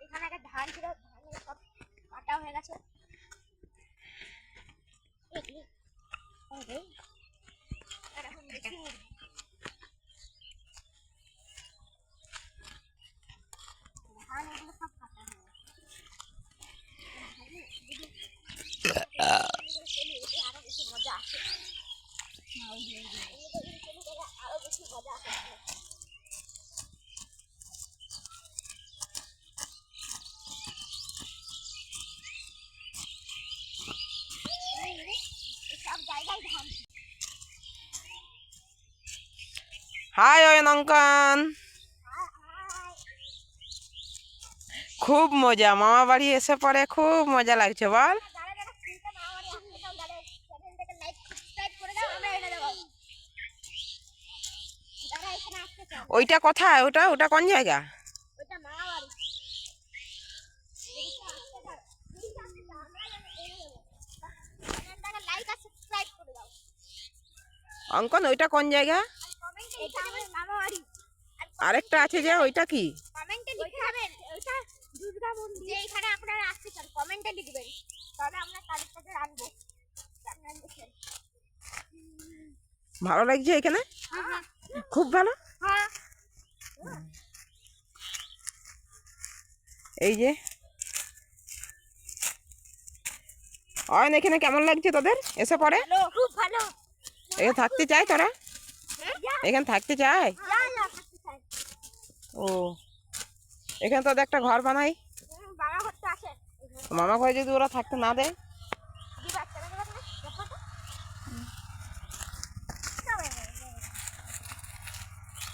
এখানে একটা ধান ছিল ধানের সব কাটা হয়ে গেছে এই, এই, এই রে। আর এখন দেখি ধান এগুলো সব কাটা হয়ে গেছে আরও বেশি মজা আসে আরও বেশি মজা আসে সব জায়গায় ধান হাই অয়নঙ্কন খুব মজা, মামা বাড়ি এসে পরে খুব মজা লাগছে, বল। ওইটা কোথায়? ওটা ওটা কোন জায়গা? অঙ্কন, ওইটা কোন জায়গা? আরেকটা আছে যে ওইটা কি? কমেন্টে লিখে যাবেন। ওটা দুর্গা মন্দির। যে এখানে আপনারা আসতে চান কমেন্টে লিখবেন। তাহলে আমরা তারিখটাকে আনব। ভালো লাগছে এখানে? হ্যাঁ। খুব ভালো? হ্যাঁ। এই যে। অয়ন এখানে কেমন লাগছে তোদের? এসে পরে খুব ভালো। এখানে থাকতে চাই তোরা? এখানে থাকতে চাই যা যা থাকতে চাই ও। এখানে তোদের একটা ঘর বানাই। মামা ঘরে যদি ওরা থাকতে না দেয়।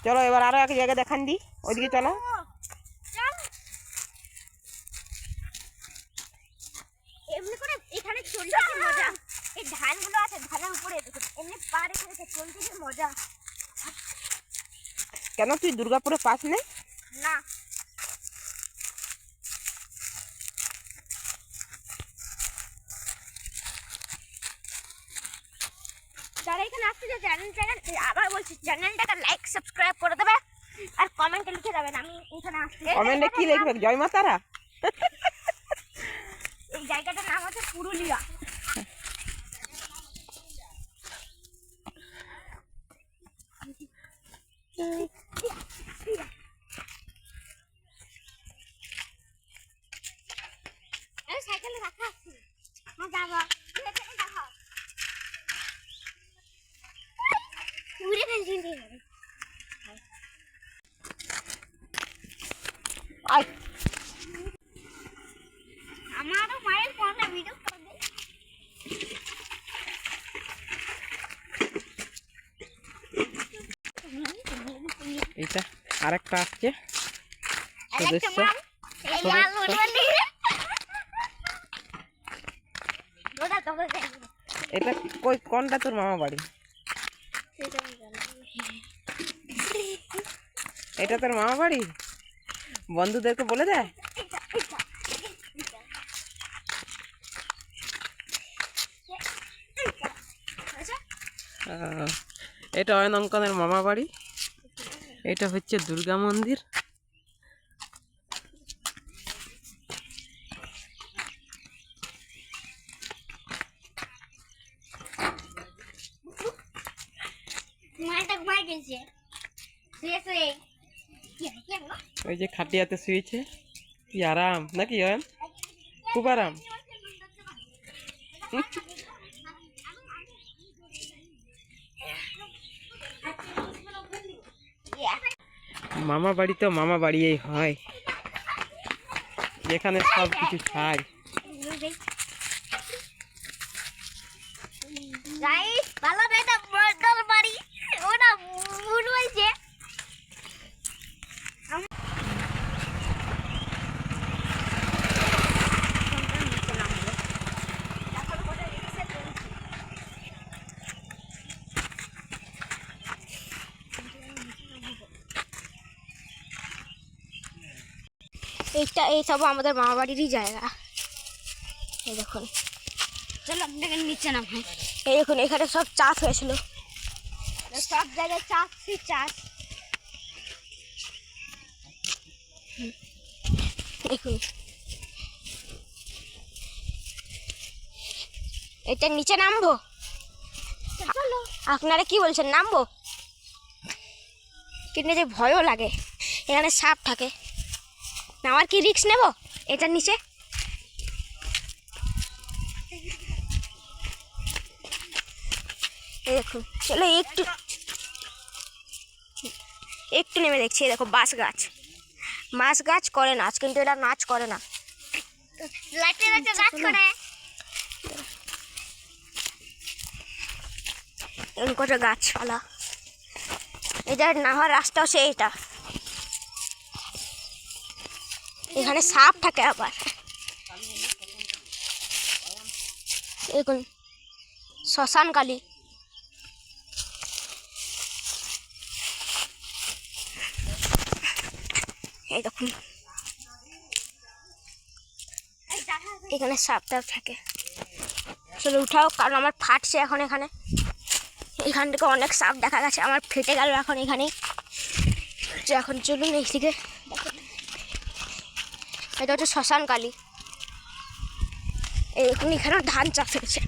চলো এবার আরও এক জায়গায় দেখান দি। ওইদিকে চলো। এমনি করে এখানে চলতে কি মজা? এই ধানগুলো আছে ধানের উপরে এমনি পা রেখে রেখে কি মজা? কেন তুই দুর্গাপুরে পাস নেই না। যারা এখানে আসতে চায় চ্যানেল চ্যানেল আবার বলছি চ্যানেলটাকে লাইক সাবস্ক্রাইব করে দেবে আর কমেন্টে লিখে দেবেন আমি এখানে আসতে কমেন্টে কি লিখবে? জয় মা তারা? এই জায়গাটার নাম হচ্ছে পুরুলিয়া। আমি সাইকেলে রাখা আছি। উড়ে ফেলছি আয়। আমারও মায়ের ফোনটা ভিডিও করে দে এইটা আরেকটা আসছে সদস্য মাম এই সদস্য। আলু ডলি ওটা তোকে দেখব এটা কই, কোনটা তোর মামা বাড়ি? এটা তোর মামা বাড়ি? বন্ধুদেরকে বলে দেয় এটা অয়ন অঙ্কনের মামা বাড়ি। এটা হচ্ছে দুর্গা মন্দির মালটা ঘুমাই গেছে শুয়ে শুয়ে কি কি গো ওই যে খাটিয়াতে শুয়েছে। কি আরাম? নাকি হয় খুব আরাম। মামা বাড়ি তো মামা বাড়িই হয়। এখানে সব কিছু ছাই গাইস ভালো না এটা বর্ডার বাড়ি ওটা মুন বলছে এইটা এই সব আমাদের মামা বাড়িরই জায়গা। এই দেখুন। চলো আপনাকে নিচে নামাই। এই দেখুন এখানে সব চাষ হয়েছিল। সব জায়গায় চাষই চাষ? দেখুন। এটা নিচে নামবো? আপনারা কি বলছেন নামবো? কিন্তু যে ভয়ও লাগে। এখানে সাপ থাকে। নামার কি রিক্স নেব? এটার নিচে। দেখুন চলো একটু একটু নেমে দেখছি দেখো বাঁশ গাছ। মাছ গাছ করে নাচ কিন্তু এটা নাচ করে না। কত গাছপালা। এটা নামার রাস্তা হচ্ছে এখানে সাপ থাকে আবার। দেখুন, শ্মশান কালী। এই দেখুন, এখানে সাপ টাপ থাকে। চলো উঠাও, কারণ আমার ফাটছে এখন এখানে। এখান থেকে অনেক সাপ দেখা গেছে, আমার ফেটে গেল এখন এখানে এখন চলুন এইদিকে। এটা হচ্ছে শ্মশান কালী। দেখুন এখানে ধান চাষ হয়েছে।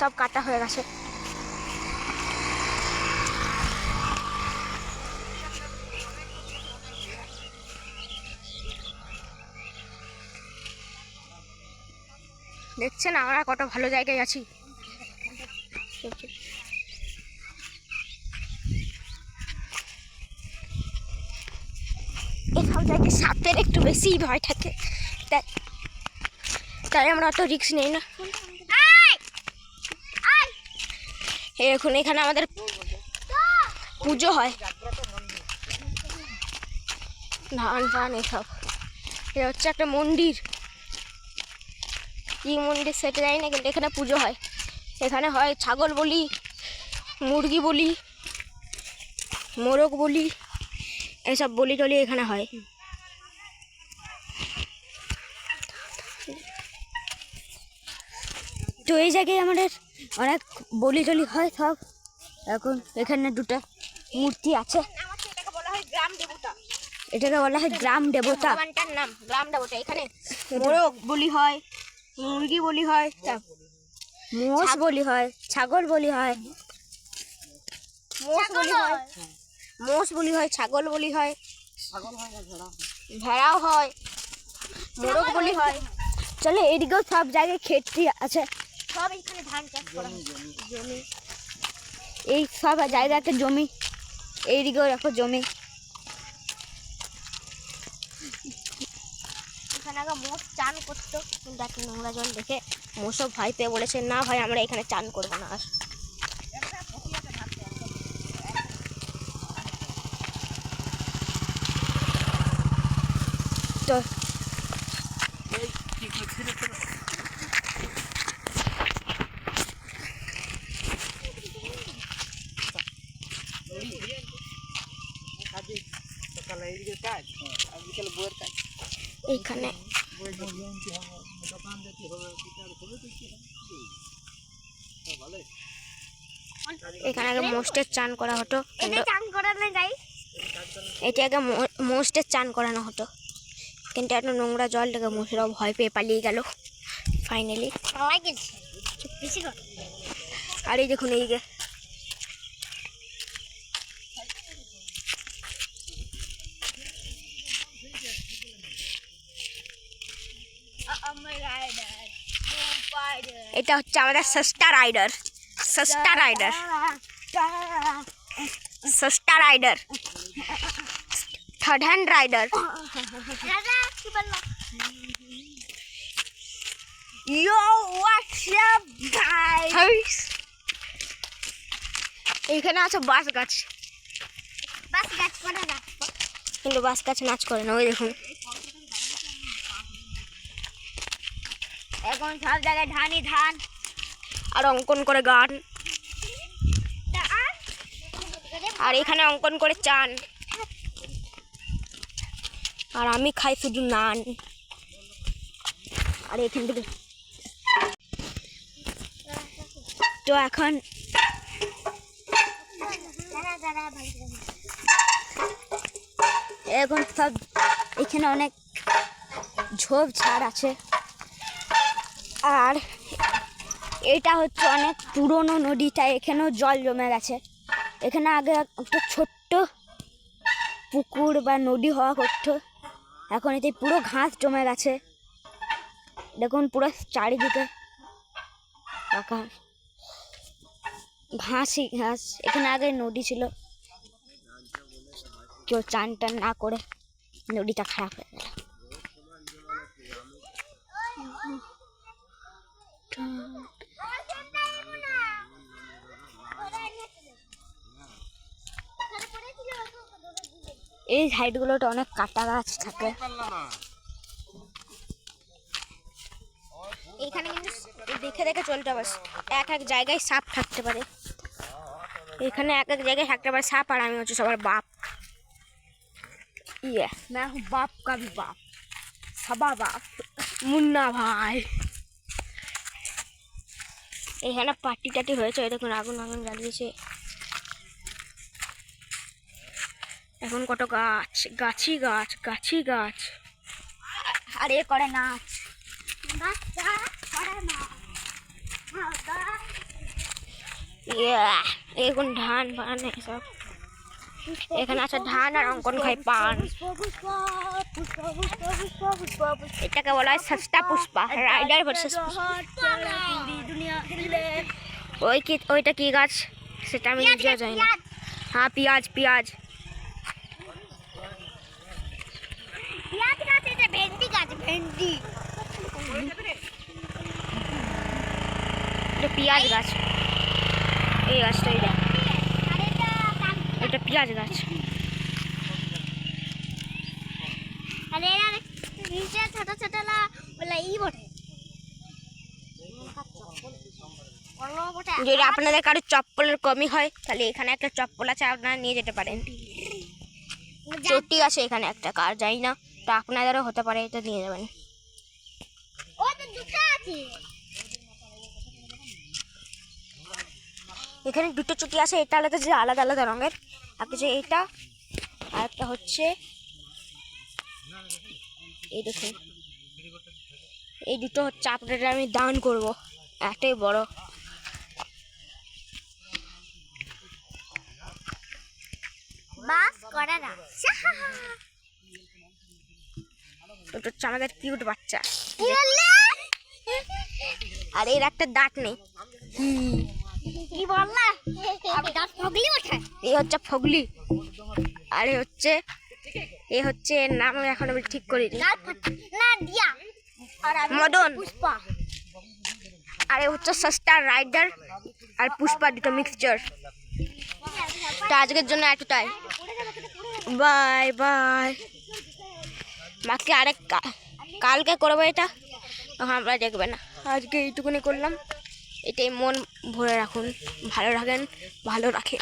সব কাটা হয়ে গেছে। দেখছেন আমরা কত ভালো জায়গায় আছি। এসব জায়গায় সাপের একটু বেশিই ভয় থাকে। তাই তাই আমরা অত রিস্ক নেই না। দেখুন, এখানে আমাদের পুজো হয়। ধান ফান এসব। এটা হচ্ছে একটা মন্দির। কি মন্দির সেটা জানি না, কিন্তু এখানে পুজো হয়। এখানে হয় ছাগল বলি, মুরগি বলি, মোরগ বলি। এসব বলি টলি এখানে হয়। তো এই জায়গায় আমাদের অনেক বলি টলি হয় সব। এখন এখানে দুটো মূর্তি আছে। এটাকে বলা হয় গ্রাম দেবতা। এটাকে বলা হয় গ্রাম দেবতা নাম গ্রাম দেবতা। এখানে মোরগ বলি হয় মুরগি বলি হয় মোষ বলি হয় ছাগল বলি হয়। মোষ বলি হয়। মোষ বলি হয় ছাগল বলি হয় ভেড়াও হয় মোরগ বলি হয়। চলে এদিকেও সব জায়গায় ক্ষেত্রি আছে। সব এখানে ধান চাষ করা জমি। এই সব জায়গাতে জমি। এইদিকেও দেখো জমি। এখানে আগে মোষ চান করতো। কিন্তু এখন নোংরা জল দেখে মোষও পেয়ে বলেছে না ভাই আমরা এখানে চান করব না আর। তো এইখানে। এখানে আগে মোস্টের চান করা হতো। এটা চান করানো যাই। এটি আগে মোস্টের চান করানো হতো। কিন্তু একটা নোংরা জল থেকে মোষরাও ভয় পেয়ে পালিয়ে গেল ফাইনালি সবাই গেছে। বেশি কর আর এই দেখুন এই যে। এটা হচ্ছে আমাদের সস্তা রাইডার সস্তা রাইডার সস্তা রাইডার থার্ড হ্যান্ড রাইডার দাদা কি Yo, what's up, guys? এখানে আছে বাঁশ গাছ। বাস গাছ করে না কিন্তু বাঁশ গাছ নাচ করে না ওই দেখুন। এখন সব জায়গায় ধানই ধান আর অঙ্কন করে গান। আর আর এখানে অঙ্কন করে চান। আর আমি খাই শুধু নান। আর এখান থেকে তো এখন এখন সব এখানে অনেক ঝোপ ঝাড় আছে। আর এটা হচ্ছে অনেক পুরনো নদীটা এখানেও জল জমে গেছে। এখানে আগে একটা ছোট্ট পুকুর বা নদী হওয়া করতো। এখন এতে পুরো ঘাস জমে গেছে। দেখুন পুরো চারিদিকে। ঘাসই ঘাস। এখানে আগে নদী ছিল। কেউ চান টান না করে নদীটা খারাপ হয়ে গেল। এই সাইডগুলোতে অনেক কাটা গাছ থাকে। এখানে কিন্তু দেখে দেখে চলতে পারস এক এক জায়গায় সাপ থাকতে পারে। এখানে এক এক জায়গায় থাকতে পারে সাপ আর আমি হচ্ছে সবার বাপ। ইয়ে না, বাপ কাবি বাপ? সবা বাপ। মুন্না ভাই। এখানে পার্টি টাটি হয়েছে দেখুন আগুন আগুন জ্বালিয়েছে। এখন কত গাছ? গাছি গাছ গাছি গাছ। আর এ করে নাচ। এখন ধান পান এসব। এখানে আছে ধান আর অঙ্কন খাই পান। এটাকে বলা হয় সস্তা পুষ্পা রাইডার ভার্সেস ওই কি ওইটা কি গাছ? সেটা আমি নিজেও জানি না। হ্যাঁ পেঁয়াজ পেঁয়াজ গাছ এটা ভেন্ডি গাছ ভেন্ডি এটা পেঁয়াজ গাছ। এই গাছটা এটা এটা পেঁয়াজ গাছ। ছোট ছোট যদি আপনাদের কারও চপ্পলের কমি হয় তাহলে এখানে একটা চপ্পল আছে আপনারা নিয়ে যেতে পারেন। চটি আছে এখানে একটা কার যাই না তো আপনাদেরও হতে পারে এটা নিয়ে যাবেন। তো এখানে দুটো চুটি আছে এটা আলাদা যে আলাদা আলাদা রঙের। আর কিছু এইটা আর একটা হচ্ছে এই দেখুন। এই দুটো হচ্ছে আপনাদের আমি দান করব একটাই বড়। বাস করে না। দুটো হচ্ছে আমাদের কিউট বাচ্চা। আর এর একটা দাঁত নেই। কি বললা? আমি দাঁত পগলি ওঠে এই হচ্ছে ফগলি। আর এ হচ্ছে এ হচ্ছে এর নাম আমি এখন আমি ঠিক গাল না দিয়া। মদন। পুষ্পা। আর এ হচ্ছে সস্তা রাইডার আর পুষ্পা দুটো মিক্সচার তো আজকের জন্য এতটাই। Bye bye. বাকি আরেক কালকে করব এটা? আমরা দেখবে না। আজকে এইটুকুনি করলাম। এটাই মন ভরে রাখুন। ভালো রাখেন ভালো রাখে